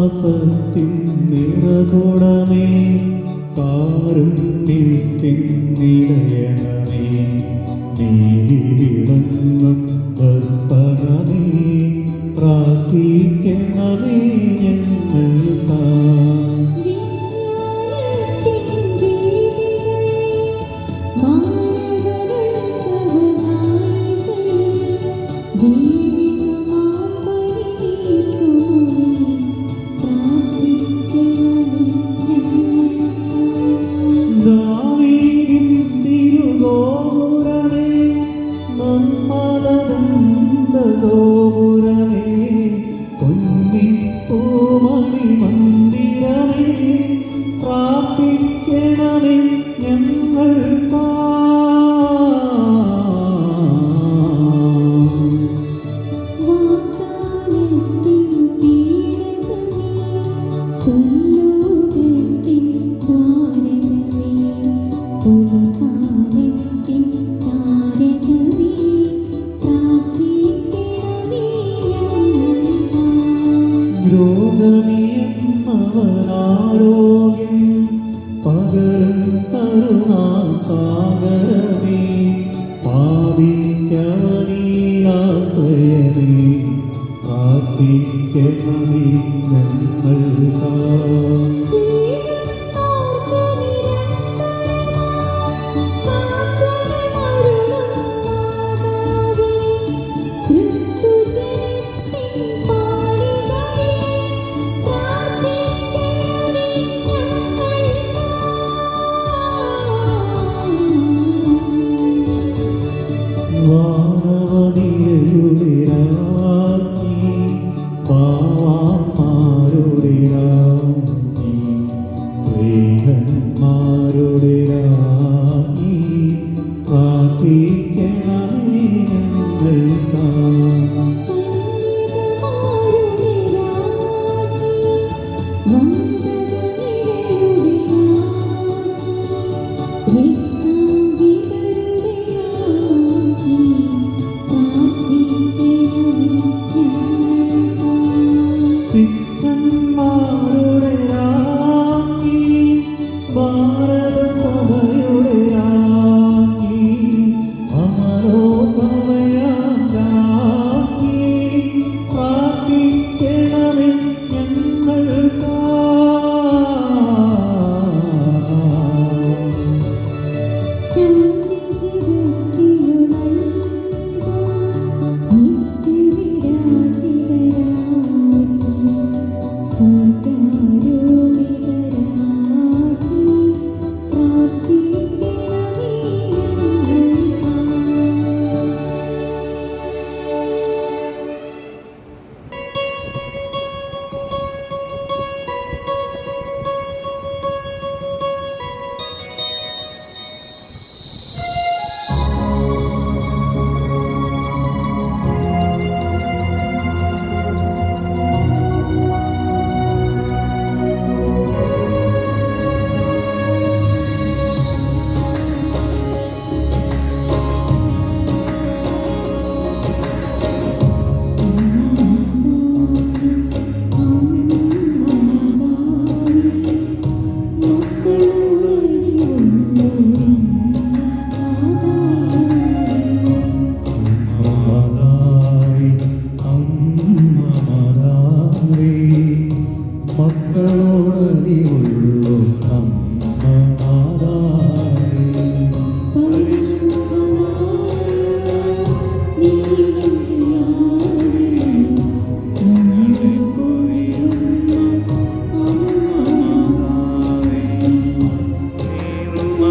പാപത്തിൻ നിറകുടമേ കാരുണ്യത്തിൻ നിലയണമേ. രോഗമിയമ്മവനാരോഗ്യം പകരം കരുണാ സാഗരമേ പാപിക്കാനീയാശ്രയമേ കാത്തിക്കണമേ ഞങ്ങൾ.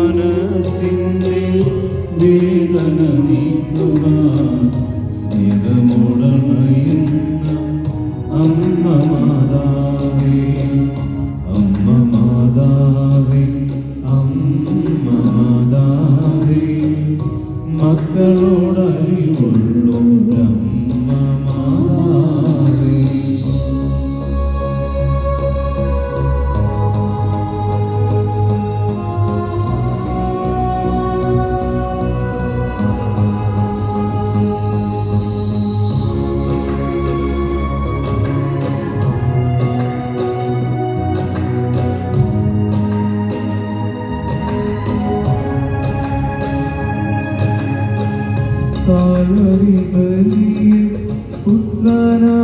മനസ്സിന്റെ വേദന നീക്കുവാൻ സ്നേഹമുടമയുന്ന അമ്മ മാതാവേ അമ്മ മാതാവേ അമ്മ മാതാവേ പരിബലി പുത്രനാ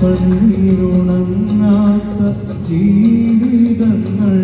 കണ്ണീരുണങ്ങാത്ത ജീവിതങ്ങൾ